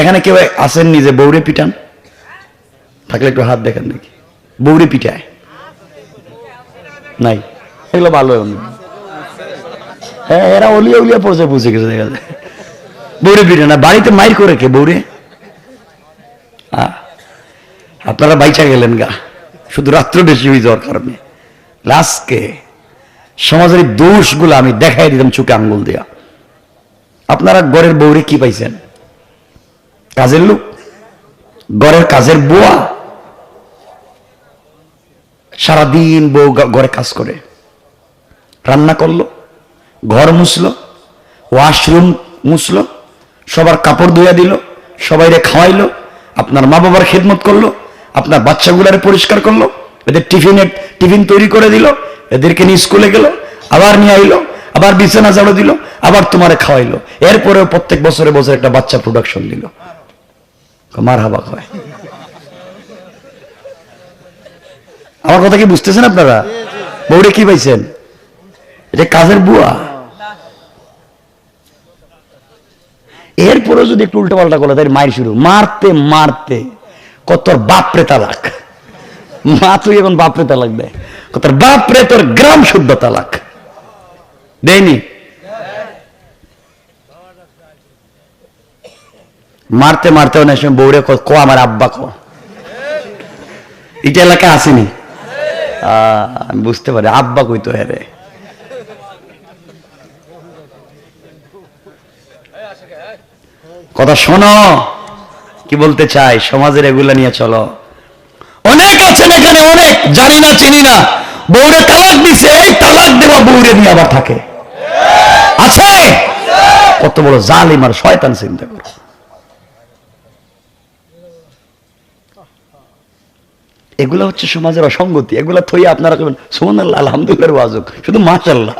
এখানে কেউ আসেননি যে বৌরে পিটান? থাকলে একটু হাত দেখেন নাকি বৌরে পিটায়? নাই। এগুলো ভালো হ্যাঁ এরা অলিয়া উলিয়া পর্যায়ে পৌঁছে গেছে, দেখা যায়। বৌরে পিটে না। বাড়িতে মাইর করে কে বৌরে? আপনারা বাইচা গেলেন গা। শুধু রাত্র বেশি হয়ে যাওয়ার কারণে। লাস্টকে সমাজের দোষগুলো আমি দেখাই দিতাম চোখে আঙ্গুল দিয়া। আপনারা গড়ের বউরে কি পাইছেন? কাজের লোক গড়ের কাজের বুয়া, সারাদিন বউ ঘরে কাজ করে। রান্না করল, ঘর মুছলো, ওয়াশরুম মুছলো, সবার কাপড় ধুইয়া দিল, সবাইরে খাওয়াইলো, আপনার মা বাবার খেদমত করল, আপনার বাচ্চাগুলারে পরিষ্কার করল, এদের টিফিনে টিফিন তৈরি করে দিল, এদেরকে নিয়ে স্কুলে গেল, আবার নিয়ে আইলো, আবার বিছানা ঝাড়ু দিল, আবার তোমারে খাওয়াইলো। এরপরেও প্রত্যেক বছরে বছরে একটা বাচ্চা প্রোডাকশন দিল। মার হাবা আমার কথা কি বুঝতেছেন আপনারা? বউরে কি পাইছেন? এটা কাজের বুয়া। এরপরে যদি একটু উল্টো পাল্টা করলে তাই মায়ের শুরু। মারতে মারতে, কত বাপরে তালাক। মা তুই এখন বাপরে তালাক দেয় কত বাপরে তোর গ্রাম শুদ্ধ তালাক। দেয়নি? মারতে মারতে অনেক সময় বউরে ক আমার আব্বা ক? এটা এলাকায় আসেনি। আমি বুঝতে পারি, আব্বা কইতো হ্যাঁ কথা শোনো, কি বলতে চাই, সমাজের এগুলা নিয়ে চলো। অনেক আছেন এখানে, অনেক, জানি না, চিনি না। বউরে তালাক দিছে, এই তালাক দেওয়া বউরে নিয়ে আবার থাকে। আছে? কত বড় জালিম আর শয়তান চিন্তা করো। এগুলো হচ্ছে সমাজের অসঙ্গতি। এগুলা থই আপনারা করবেন সুমন আলহামদুলিল্লাহ ওয়াজক। শুধু মাশাল্লাহ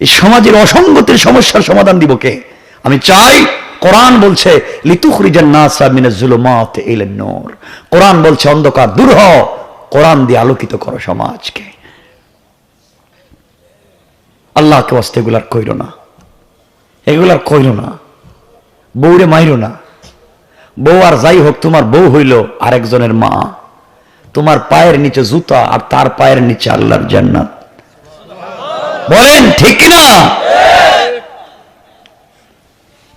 এই সমাজের অসঙ্গতির সমস্যার সমাধান দিব কে? আমি চাই কোরআন বলছে কোরআন বলছে, অন্ধকার দূর হও কোরআন দিয়ে আলোকিত করো সমাজকে। আল্লাহকে ওয়াস্তে এগুলার কইরো না। এগুলার কইরো না। বউরে মাইরো না। বউ আর যাই হোক, তোমার বউ হইল আরেকজনের মা। তোমার পায়ের নিচে জুতা আর তার পায়ের নিচে আল্লাহর জান্নাত। বলেন ঠিক না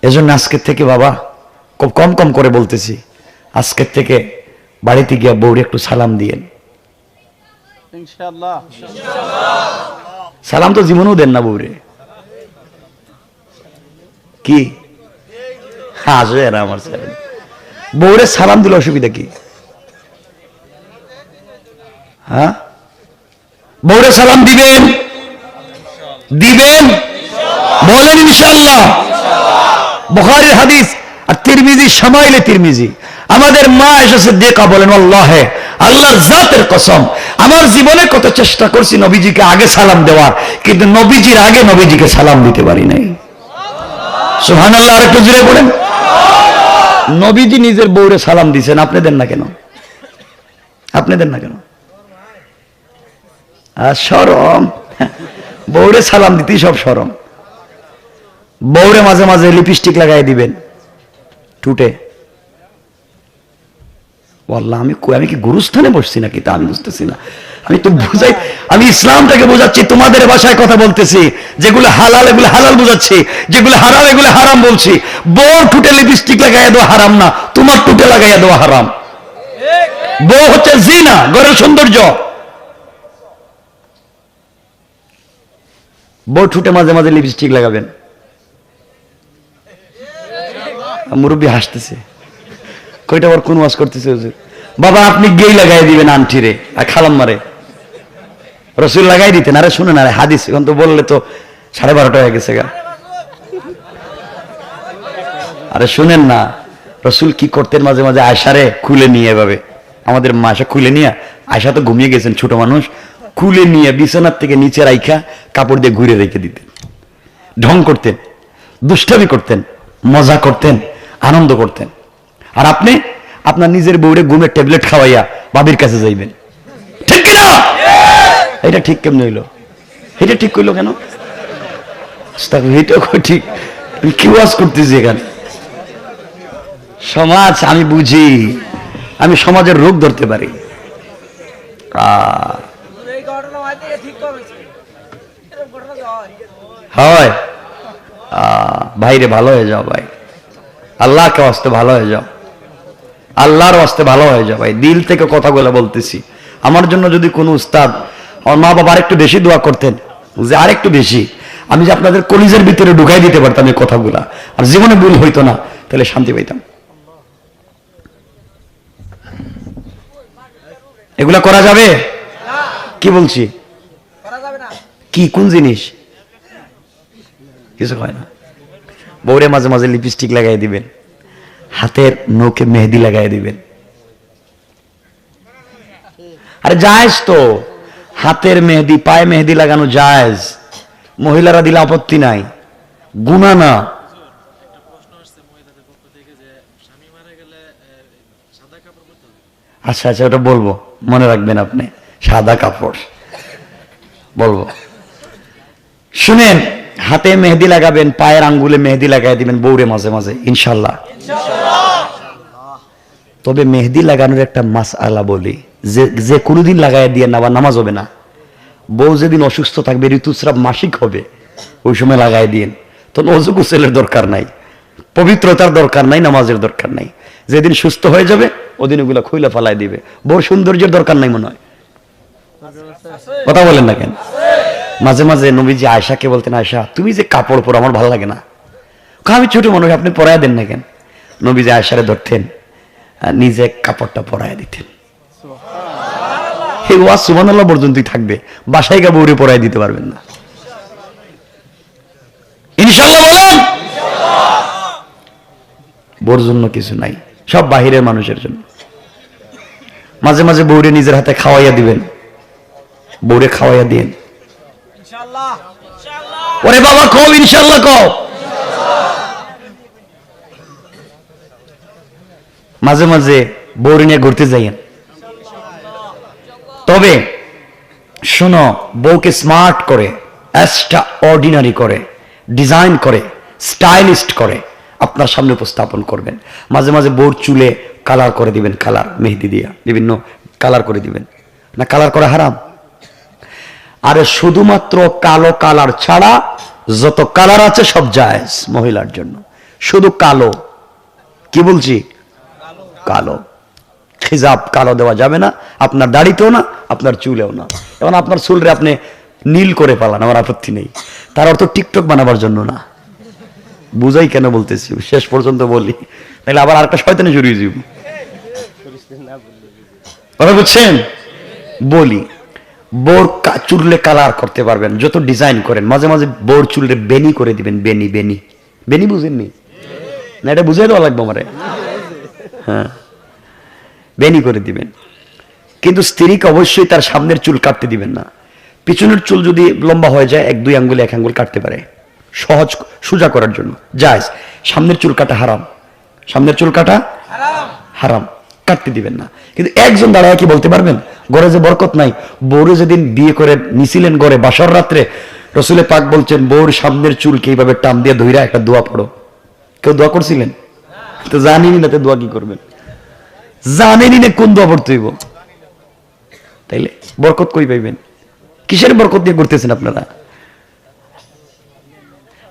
এজন্য আজকের থেকে বাবা খুব কম কম করে বলতেছি আজকের থেকে বাড়িতে গিয়া বউরে একটু সালাম দিয়েন। সালাম তো জীবনেও দেন না বউরে। কি? আসবে না আমার বউরে সালাম দিলে অসুবিধা কি? হ্যাঁ? বউরে সালাম দিবেন? দিবেন? বলেন ইনশাল্লাহ বুখারীর হাদিস আর তিরমিজি সামাইলে তিরমিজি। আমাদের মা এসেছে দেখা বলেন, আল্লাহে জাতের কসম, আমার জীবনে কত চেষ্টা করছি নবীজিকে আগে সালাম দেওয়ার, কিন্তু নবীজির আগে নবীজিকে সালাম দিতে পারি নাই। সোহান আল্লাহ আরেকটু জুড়ে বলেন। নবীজি নিজের বউরে সালাম দিছেন, আপনি দেন না কেন? আপনি দেন না কেন? সরম। বউরে সালাম দিতেই সব সরম। বউরে মাঝে মাঝে লিপস্টিক লাগাই দিবেন। টুটে। বললাম আমি আমি কি গুরুস্থানে বসছি নাকি? তা আমি বুঝতেছি না। আমি তো বুঝাই, আমি ইসলামটাকে বোঝাচ্ছি, তোমাদের ভাষায় কথা বলতেছি। যেগুলো হালাল, এগুলো হালাল বোঝাচ্ছি। যেগুলো হারাম, এগুলো হারাম বলছি। বউ টুটে লিপস্টিক লাগাইয়া দেওয়া হারাম না, তোমার টুটে লাগাইয়া দেওয়া হারাম। বউ হচ্ছে জিনা, ঘরের সৌন্দর্য। বউ ঠুটে মাঝে মাঝে লিপস্টিক লাগাবেন। মুরব্বী হাসতেছে। কয়টা বার কোন ওয়াজ করতেছে হুজুর? বাবা, আপনি গেই লাগাই দিবেন আন্টি রে, আর খালাম মারে। রসুল লাগাই দিতেন, আরে শুনেন আরে হাদিস, এখন তো বললে তো সাড়ে বারোটা হয়ে গেছে গা। আরে শুনেন না, রসুল কি করতেন মাঝে মাঝে আয়সারে খুলে নিয়ে এভাবে। আমাদের মা আয়সা খুলে নিয়ে আয়সা তো ঘুমিয়ে গেছেন, ছোট মানুষ। খুলে নিয়ে বিছানার থেকে নিচে রাইখা কাপড় দিয়ে ঘুরে রেখে দিতেন। ঢং করতেন দুষ্টামি করতেন মজা করতেন আনন্দ করতেন। আর আপনি আপনার নিজের বউরে ঘুমের ট্যাবলেট খাওয়াইয়া বাবির কাছে যাইবেন। ঠিক কিনা? এটা ঠিক কেমন হইল? এটা ঠিক করল কেন? এটাও ঠিক? কি ওয়াজ করতেছি এখানে? সমাজ আমি বুঝি আমি সমাজের রোগ ধরতে পারি। আহ, এই ঘটনা হয় থেকে ঠিক করেছে এরকম ঘটনা তো হয়। ভাইরে ভালো হয়ে যাও ভাই। আল্লাহকে ভালো হয়ে যাও। আল্লাহর ভালো হয়ে যাও ভাই। দিল থেকে কথাগুলো বলতেছি। আমার জন্য যদি কোনো উস্তাদ আমার মা বাবা আরেকটু বেশি দোয়া করতেন যে আরেকটু বেশি। আমি যে আপনাদের কলিজের ভিতরে ঢুকাই দিতে পারতাম এই কথাগুলা। আর জীবনে ভুল হইতো না তাহলে শান্তি পাইতাম। এগুলা করা যাবে? কি বলছি? কি কোন জিনিস? কিছু হয় না। বউরে মাঝে মাঝে লিপস্টিক লাগাই দিবেন। হাতের নৌকে মেহেদি লাগাই দিবেন। আরে জায়েজ তো। হাতের মেহেদি, পায়ে মেহেদি লাগানো জায়েজ। মহিলারা দিলে আপত্তি নাই। গুণা না। আচ্ছা আচ্ছা ওটা বলব। মনে রাখবেন আপনি। সাদা কাপড়। বলব। শুনেন হাতে মেহেদি লাগাবেন পায়ের আঙ্গুলে মেহেদি লাগাই দিবেন বৌরে মাঝে মাঝে ইনশাল্লাহ তবে মেহেদি লাগানোর একটা মাস আলা বলি যে যে কোনোদিন লাগাই দিয়ে না আবার নামাজ হবে না। বউ যেদিন অসুস্থ থাকবে ঋতুস্রাব মাসিক হবে ওই সময় লাগাই দিন তো অজু গোসলের দরকার নাই পবিত্রতার দরকার নাই নামাজের দরকার নাই। যেদিন সুস্থ হয়ে যাবে ওদিন ওগুলা খুইলা ফালাই দিবে। বউর সৌন্দর্যের দরকার নাই মনে হয়। কথা বলেন না কেন? মাঝে মাঝে নবীজি আয়সাকে বলতেন আয়সা তুমি যে কাপড় পরো আমার ভালো লাগে না। আমি ছোট মানুষ, আপনি পরায় দেন না কেন? নবীজি আয়সারে ধরতেন নিজে কাপড়টা পরায় দিতেন। এই পর্যন্তই থাকবে। বাসায় দিতে পারবেন না। বোর জন্য কিছু নাই, সব বাহিরের মানুষের জন্য। মাঝে মাঝে বউরে নিজের হাতে খাওয়াইয়া দিবেন, বউরে খাওয়াইয়া ইনশাআল্লাহ ওরে বাবা কও ইনশাল্লাহ কও মাঝে মাঝে বউরে নিয়ে ঘুরতে যাইয়েন। তবে শোনো, বউকে স্মার্ট করে এক্সট্রা অর্ডিনারি করে ডিজাইন করে স্টাইলিস্ট করে আপনার সামনে উপস্থাপন করবেন। মাঝে মাঝে বউর চুলে কালার করে দিবেন কালার মেহেদি দিয়া, বিভিন্ন কালার করে দিবেন। না কালার করা হারাম? আরে শুধুমাত্র কালো কালার ছাড়া যত কালার আছে সব জায়েজ মহিলার জন্য। শুধু কালো। কি বলছি? কালো। খিজাব কালো দেওয়া যাবে না, আপনার দাড়িতেও না, আপনার চুলেও না। এবং আপনার চুলরে আপনি নীল করে পালান আমার আপত্তি নেই। তার অর্থ টিকটক বানাবার জন্য না। বুঝাই কেন বলতেছি? শেষ পর্যন্ত বলি। তাহলে আবার আরেকটা শয়তানে জড়িয়ে যাব কথা বুঝছেন? বলি। বোর কা- চুলে কালার করতে পারবেন যত ডিজাইন করেন মাঝে মাঝে বোর চুলে বেনি করে দিবেন বেনি বেনি। বেনি বুঝেননি? না এটা বুঝে দেওয়া লাগবে আমারে। হ্যাঁ। বেনি করে দিবেন। কিন্তু স্ত্রীকে অবশ্যই তার সামনের চুল কাটতে দিবেন না। পিছনের চুল যদি লম্বা হয়ে যায় এক দুই আঙ্গুল এক আঙ্গুল কাটতে পারে। সহজ সোজা করার জন্য। যায় সামনের চুল কাটা হারাম। সামনের চুল কাটা হারাম। কাটতে দিবেন না। কিন্তু একজন দাঁড়ায় কি বলতে পারবেন? গড়ে যে বরকত নাই, বউরে যেদিন বিয়ে করে নিছিলেন গড়ে, বাসর রাত্রে রসুলে পাক বলছেন, বউর সামনের চুলকে এইভাবে টান দিয়ে ধইরা একটা দোয়া পড়ো। কেউ দোয়া করছিলেন? তো জানিনি না তো দোয়া কি করবেন। জানেনি না কোন দোয়া পড়তে হইব। তাইলে বরকত কই পাইবেন? কিসের বরকত দিয়ে করতেছেন আপনারা?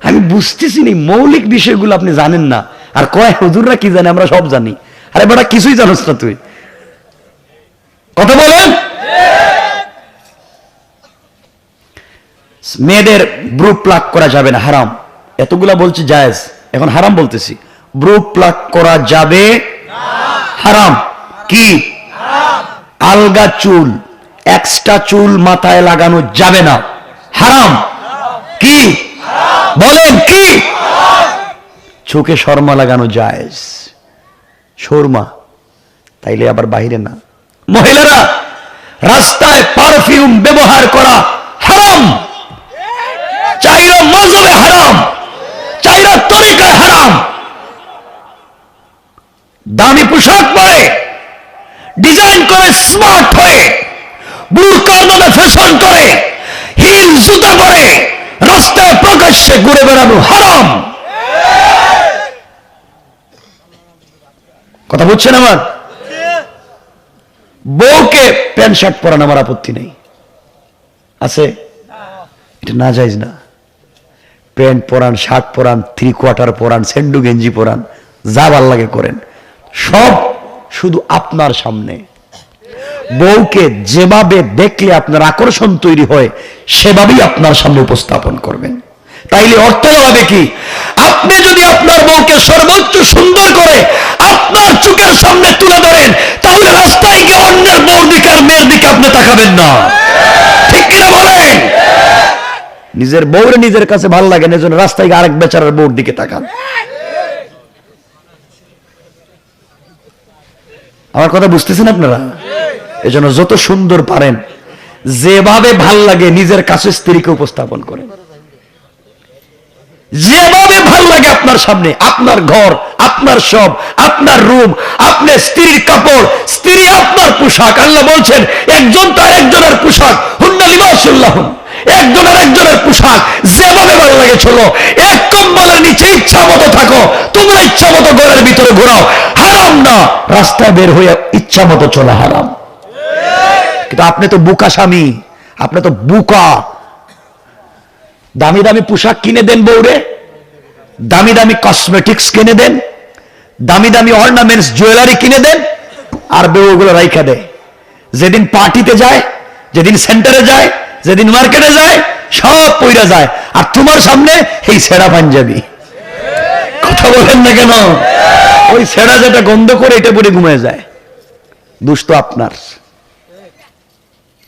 আমি বুঝতেছি নি, মৌলিক বিষয়গুলো আপনি জানেন না। আর কয়, হুজুররা কি জানে, আমরা সব জানি। আরে বেটা, কিছুই জানোস না তুই। কথা বলেন? মেয়েদের ব্রু প্লাক করা যাবে না, হারাম। এতগুলা বলছি জায়েজ। এখন হারাম বলতেছি। ব্রু প্লাক করা যাবে হারাম। কি? আলগা চুল। এক্সট্রা চুল মাথায় লাগানো যাবে না। হারাম। কি? বলেন, কি? চোখে শর্মা লাগানো জায়েজ। শর্মা। তাইলে আবার বাইরে না। মহিলারা, রাস্তায় পারফিউম ব্যবহার করা হারাম। চাইরা মজবে হারাম। চাইরা তরিকায় হারাম। দামি পোশাক পরে ডিজাইন করে স্মার্ট হয়ে বুরকার নামে ফ্যাশন করে, হিল জুতা করে রাস্তায় প্রকাশ্যে ঘুরে বেড়ানো হারাম। কথা বুঝছেন আমার? বউকে প্যান্ট, শার্ট পরান আমার আপত্তি নেই। আছে? এটা না যাইজ না। প্যান্ট পরান, শার্ট পরান থ্রি কোয়ার্টার পরান সেন্ডু গেঞ্জি পরান, যা ভালো লাগে করেন। সব শুধু আপনার সামনে। বউকে যেভাবে দেখলে আপনার আকর্ষণ তৈরি হয়, সেভাবেই আপনার সামনে উপস্থাপন করবেন। তাইলে অর্থ হবে কি? আপনি যদি আপনার বউকে সর্বোচ্চ সুন্দর করে আপনার চোখের সামনে তুলে ধরেন, তাহলে রাস্তায় গিয়ে অন্যের বউর দিকে আর মেয়ের দিকে আপনি তাকাবেন না। ঠিক কিনা বলেন? নিজের বউরে নিজের কাছে ভালো লাগে না, এজন্য রাস্তায় গিয়ে আরেক বেচারার বউর দিকে তাকান। আমার কথা বুঝতেছেন আপনারা? এজন্য যত সুন্দর পারেন, যেভাবে ভালো লাগে নিজের কাছে স্ত্রীকে উপস্থাপন করেন। যেভাবে ভালো লাগে আপনার সামনে। আপনার ঘর, আপনার সব, আপনার রুম আপনার স্ত্রীর কাপড়, স্ত্রী আপনার পোশাক। আল্লাহ বলছেন, একজন তার একজনের পোশাক। হুন্না লিবাসুল্লাহ। একজনের একজনের পোশাক। যেভাবে ভালো লাগে চলো। এক কম্বলের নিচে ইচ্ছা মতো থাকো। তোমরা ইচ্ছা মতো ঘরের ভিতরে ঘোরাও। হারাম না। রাস্তায় বের হয়ে ইচ্ছা মতো চলা হারাম। কিন্তু আপনি তো বুকা স্বামী। আপনি তো বুকা। দামি দামি পোশাক কিনে দেন বউরে। দামি দামি কসমেটিক্স কিনে দেন, দামি দামি অর্নামেন্টস জুয়েলারি কিনে দেন, আর বউগুলো রাইখা দেয়। যেদিন পার্টিতে যায়, যেদিন সেন্টারে যায়, যেদিন মার্কেটে যায়, সব পইরা যায়। আর তোমার সামনে এই সেরা পাঞ্জাবি। কথা বলেন না কেন? ওই সেরা যেটা গন্ধ করে এটা পরে ঘুমিয়ে যায়। দুষ্ট আপনার।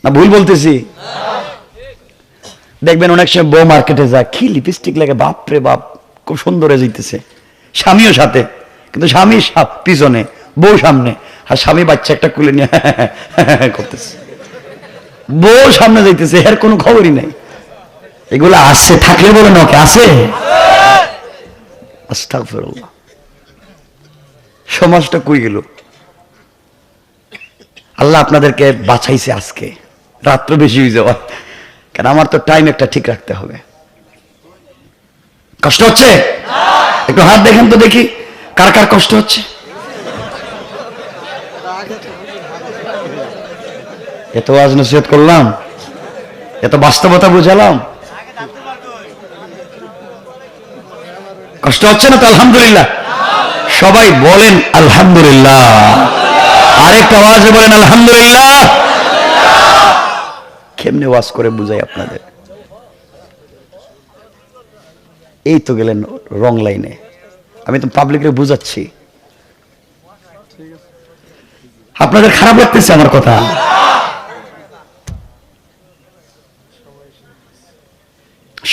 না, ভুল বলতেছি। দেখবেন অনেক সময় বউ মার্কেটে যায়, কি লিপস্টিক লাগে বাপ রে বাপ। খুব সুন্দর যাইতেছে। স্বামীও সাথে, কিন্তু স্বামী পিছনে, বউ সামনে, আর স্বামী বাচ্চা একটা কুলে নিয়ে করতেছে। বউ সামনে যাইতেছে, এর কোনো খবরই নাই। এগুলো আসছে থাকলে বলে নাকি আস্তাগফিরুল্লাহ। সমাজটা কই গেল? আল্লাহ আপনাদেরকে বাঁচাইছে আজকে। রাত্র বেশি হয়ে যাওয়া কারণ আমার তো টাইম একটা ঠিক রাখতে হবে। কষ্ট হচ্ছে? একটু হাত দেখেন তো দেখি, কার কার কষ্ট হচ্ছে? এত আজ নসিহত করলাম, এত বাস্তবতা বুঝালাম। কষ্ট হচ্ছে না তো, আলহামদুলিল্লাহ? সবাই বলেন, আলহামদুলিল্লাহ। আরেকটা আওয়াজে বলেন, আলহামদুলিল্লাহ। কেমনে ওয়াজ করে বুঝাই আপনাদের? এই তো গেলেন রং লাইনে আমি তো পাবলিকরে বুঝাচ্ছি। আপনাদের খারাপ লাগতেছে আমার কথা।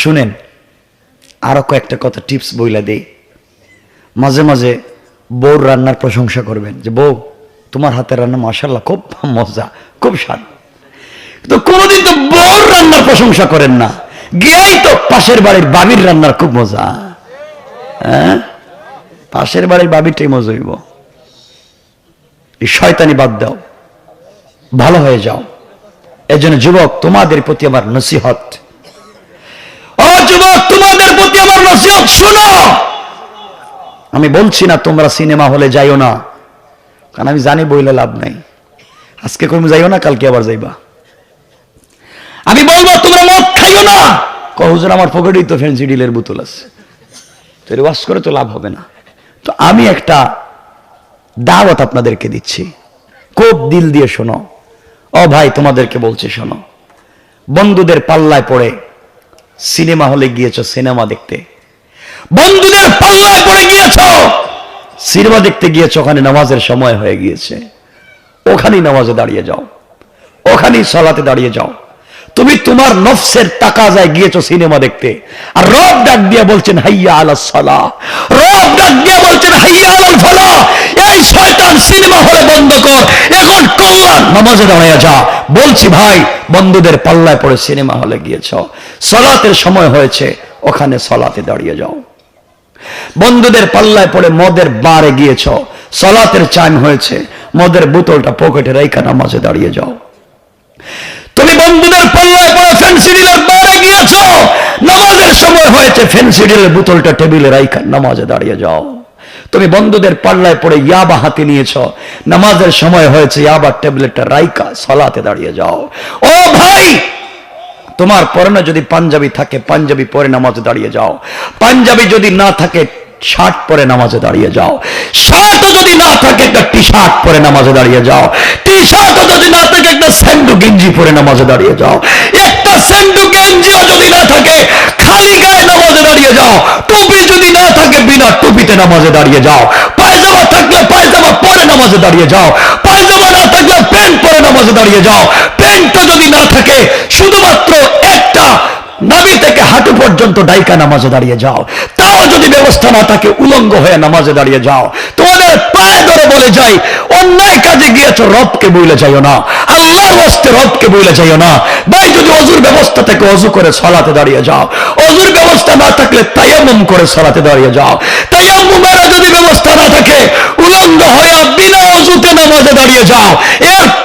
শুনেন, আরও কয়েকটা কথা টিপস বইলা দেই। মাঝে মাঝে বউর রান্নার প্রশংসা করবেন যে, বউ, তোমার হাতের রান্না মাসাল্লাহ খুব মজা, খুব স্বাদ। তো কোনোদিন তো বউর রান্নার প্রশংসা করেন না। গিয়াই তো পাশের বাড়ির বাবির রান্নার খুব মজা। হ্যাঁ? পাশের বাড়ির বাবিরটাই মজা হইব। এই শয়তানি বাদ দাও। ভালো হয়ে যাও। এজন্য যুবক, তোমাদের প্রতি আমার নসিহত। ও যুবক, তোমাদের প্রতি আমার নসিহত, শোনো! আমি বলছি না তোমরা সিনেমা হলে যাইও না। কারণ আমি জানি বইলে লাভ নাই। আজকে কর্মী যাইও না, কালকে আবার যাইবা। আমি বলব, তোমরা মদ খাইও না। কহুজুর আমার পকেটেই তো ফ্যান্সি ডিলের বোতল আছে। তো এর ওয়াশ করে তো লাভ হবে না। তো আমি একটা দাওয়াত আপনাদেরকে দিচ্ছি। খুব দিল দিয়ে শোনো। ও ভাই, তোমাদেরকে বলছি, শোনো। বন্ধুদের পাল্লায় পড়ে সিনেমা হলে গিয়েছো, সিনেমা দেখতে। বন্ধুদের পাল্লায় পড়ে গিয়েছো, সিনেমা দেখতে গিয়েছো, ওখানে নামাজের সময় হয়ে গিয়েছে। ওখানেই নামাজে দাঁড়িয়ে যাও। ওখানেই সলাতে দাঁড়িয়ে যাও। তুমি তোমার নফসের টাকা যায় গিয়েছো সিনেমা দেখতে। আর রব ডাক দিয়ে বলছেন, হাইয়া আলা সালা। রব ডাক দিয়ে বলছেন, হাইয়া আলাল ফালা। এই শয়তান সিনেমা হলে বন্ধ কর। এখন কল্যাণ নামাজে দাঁড়িয়ে যা। বলছি ভাই, বন্ধুদের পাল্লায় পড়ে সিনেমা হলে গিয়েছ। সলাতের সময় হয়েছে, ওখানে সলাতে দাঁড়িয়ে যাও। বন্ধুদের পাল্লায় পড়ে মদের বারে গিয়েছ। সলাতের চাইম হয়েছে, মদের বোতলটা পকেটে রেখা নামাজে দাঁড়িয়ে যাও। বন্ধুদের পাল্লায় পড়ে ফেন্সিডিলের বারে গিয়েছ? নামাজের সময় হয়েছে ফেন্সিডিলের বোতলটা টেবিলে রাইখা, নামাজে দাঁড়িয়ে যাও। তুমি বন্ধুদের পাল্লায় পড়ে ইয়াবা হাতে নিয়েছ। নামাজের সময় হয়েছে ইয়াবার ট্যাবলেটটা রাইকা সলাতে দাঁড়িয়ে যাও। ও ভাই, তোমার পরনে যদি পাঞ্জাবি থাকে, পাঞ্জাবি পরে নামাজে দাঁড়িয়ে যাও। পাঞ্জাবি যদি না থাকে শার্ট পরে নামাজে দাঁড়িয়ে যাও। শার্টও যদি না থাকে একটা টি শার্ট পরে নামাজে দাঁড়িয়ে যাও। টি শার্টও যদি না থাকে একটা স্যান্ডু গেঞ্জি পরে নামাজে দাঁড়িয়ে যাও। একটা স্যান্ডু গেঞ্জিও যদি না থাকে, খালি গায়ে নামাজে দাঁড়িয়ে যাও। টুপি যদি না থাকে, বিনা টুপিতে নামাজে দাঁড়িয়ে যাও। পায়জামা থাকলে পায়জামা পরে নামাজে দাঁড়িয়ে যাও। পায়জামা না থাকলে প্যান্ট পরে নামাজে দাঁড়িয়ে যাও। প্যান্টও যদি না থাকে, শুধুমাত্র একটা নাবি থেকে হাঁটু পর্যন্ত ডাইকা নামাজে দাঁড়িয়ে যাও। যদি ব্যবস্থা না থাকে, উলঙ্গ হয়ে নামাজে দাঁড়িয়ে যাও। তোমাদের পায়ে ধরে বলে যাই, অন্যায় কাজে গিয়েছ, রবকে বইলে যাইও না। আল্লাহর হস্তে রবকে বইলে যাইও না। ভাই, যদি অজুর ব্যবস্থা থেকে অজু করে সলাতে দাঁড়িয়ে যাও, অজুর ব্যবস্থা না থাকলে তায়াম্মুম করে সলাতে দাঁড়িয়ে যাও। তায়াম্মুমের যদি ব্যবস্থা না থাকে, উলঙ্গ হয়ে বিনা অজুতে নামাজে দাঁড়িয়ে যাও। এরপরও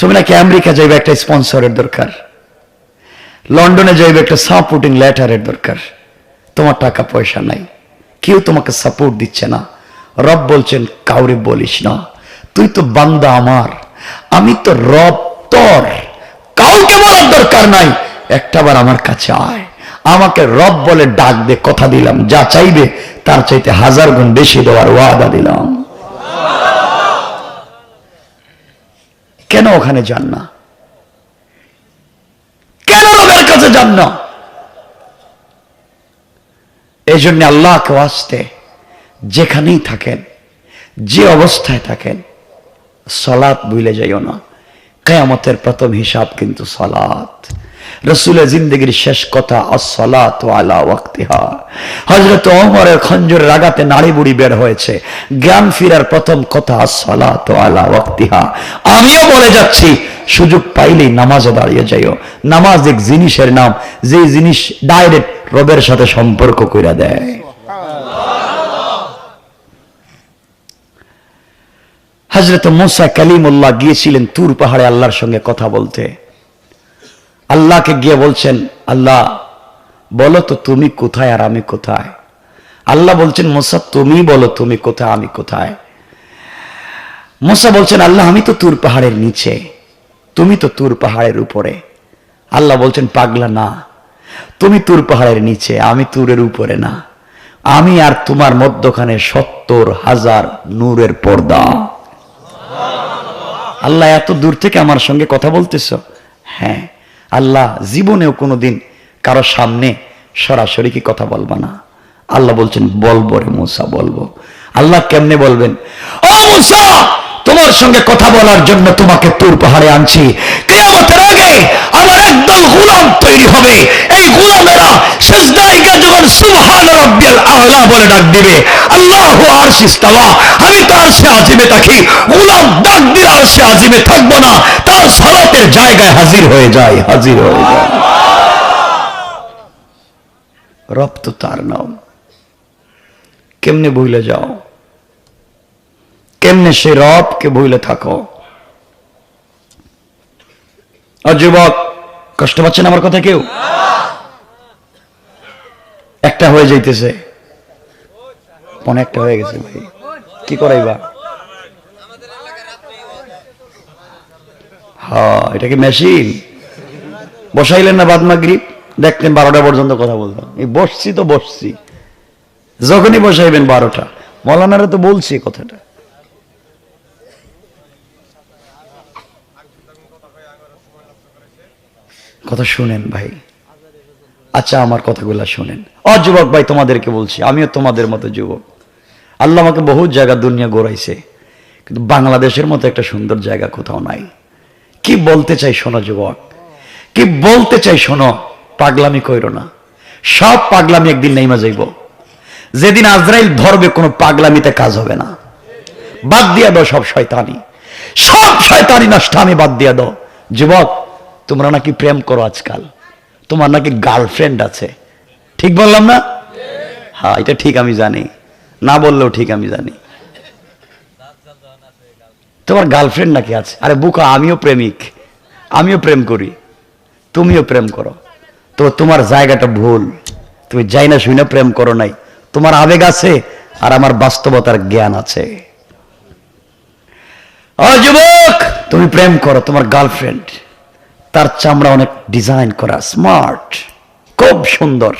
তুমি নাকি আমেরিকা যাইবে একটা স্পন্সরের দরকার। লন্ডনে যাইবে একটা সাপোর্টিং লেটারের দরকার। তোমার টাকা পয়সা নাই। কেউ তোমাকে সাপোর্ট দিচ্ছে না। রব বলছেন, কাউরে বলিস না। তুই তো বান্দা আমার। আমি তো রব তোর। কাউকে বলার দরকার নাই। একটাবার আমার কাছে আয়। আমাকে রব বলে ডাক দে, কথা দিলাম। যা চাইবে, তার চাইতে হাজার গুণ বেশি দেওয়ার ওয়াদা দিলাম। কেন ওখানে যান না? কেন রবের কাছে যান না? এই জন্য আল্লাহকে আসতে যেখানেই থাকেন, যে অবস্থায় থাকেন সলাৎ ভুলে যাইও না। কেয়ামতের প্রথম হিসাব কিন্তু সলাৎ রসুলের জিন্দগির শেষ কথা আসলাত আলা ওয়াক্তিহা। হজরত ওমরের খঞ্জরের আগাতে নাড়ি বুড়ি বের হয়েছে। জ্ঞান ফিরার প্রথম কথা আসলাত আলা ওয়াক্তিহা। আমিও বলে যাচ্ছি, সুযোগ পাইলেই নামাজে দাঁড়িয়ে যাইও। নামাজ এক জিনিসের নাম, যে জিনিস ডাইরেক্ট রবের সাথে সম্পর্ক কইরা দেয়। হজরত মুসা কালিমুল্লাহ গিয়েছিলেন তুর পাহাড়ে আল্লাহর সঙ্গে কথা বলতে। আল্লাহকে গিয়ে বলছেন, আল্লাহ, বলো তো তুমি কোথায় আর আমি কোথায়? আল্লাহ বলছেন, মোসা, তুমি বলো তুমি কোথায়, আমি কোথায়? মোসা বলছেন, আল্লাহ, আমি তো তুর পাহাড়ের নিচে, তুমি তো তুর পাহাড়ের উপরে। আল্লাহ বলছেন, পাগলা না, তুমি তুর পাহাড়ের নিচে, আমি তুরের উপরে না। আমি আর তোমার মধ্যখানে সত্তর হাজার নূরের পর্দা। আল্লাহ, এত দূর থেকে আমার সঙ্গে কথা বলতেছ? হ্যাঁ আল্লাহ জীবনেও কোনোদিন কারও সামনে সরাসরি কি কথা বলবা না। আল্লাহ বলছেন, বলব রে মুসা, বলব। আল্লাহ কেমনে বলবেন? ও মুসা, তোমার সঙ্গে কথা বলার জন্য তোমাকে তুর পাহাড়ে আনছি। কেয়ামতের আগে আমার একদল গোলাম তৈরি হবে। এই গোলামেরা সেজদায় গিয়ে যখন সুবহান রাব্বিয়াল আলা বলে ডাক দিবে, আল্লাহু আরশিস তাওয়া আমি তো আরশে আজিমে থাকি, গোলাম ডাক দিয়ে আরশে আজিমে থাকব না। তার সালাতের জায়গায় হাজির হয়ে যায়, হাজির হয়ে যায়। রব তো তার নাম। কেমনে ভুলে যাও? কেমনে সে রবকে ভুলে থাকো? আর যুবক, কষ্ট পাচ্ছেন আমার কথা কেউ? একটা হয়ে যাইতেছে। পনে একটা হয়ে গেছে ভাই। কি করাইবা? হ্যাঁ এটা কি মেশিন বসাইলেন না বাদ মাগরিব দেখলেন বারোটা পর্যন্ত কথা বলতাম। এই বসছি তো বসছি। যখনই বসাইবেন বারোটা। মৌলানারা তো বলছি কথাটা। কথা শুনেন ভাই। আচ্ছা আমার কথাগুলো শুনেন। অ যুবক ভাই, তোমাদেরকে বলছি, আমিও তোমাদের মতো যুবক। আল্লাহ আমাকে বহু জায়গা দুনিয়া গড়াইছে কিন্তু বাংলাদেশের মতো একটা সুন্দর জায়গা কোথাও নাই। কি বলতে চাই শোনো যুবক? কি বলতে চাই শোনো? পাগলামি কইরো না। সব পাগলামি একদিন নেইমা যাইব। যেদিন আজরাইল ধরবে, কোনো পাগলামিতে কাজ হবে না। বাদ দিয়ে দাও সব শয়তানি। সব শয়তানি নষ্ট আমি বাদ দিয়ে দাও। যুবক, তোমরা নাকি প্রেম করো আজকাল। তোমার নাকি গার্লফ্রেন্ড আছে। ঠিক বললাম না? হ্যাঁ এটা ঠিক আমি জানি। না বললেও ঠিক আমি জানি। তোমার গার্লফ্রেন্ড নাকি আছে? আরে বুকা, আমিও প্রেমিক। আমিও প্রেম করি। তুমিও প্রেম করো। তো তোমার জায়গাটা ভুল। তুমি যাই না শুনে প্রেম করো নাই। তোমার আবেগ আছে আর আমার বাস্তবতার জ্ঞান আছে। যুবক, তুমি প্রেম করো, তোমার গার্লফ্রেন্ড। তার চামড়া অনেক ডিজাইন করা, স্মার্ট, খুব সুন্দর।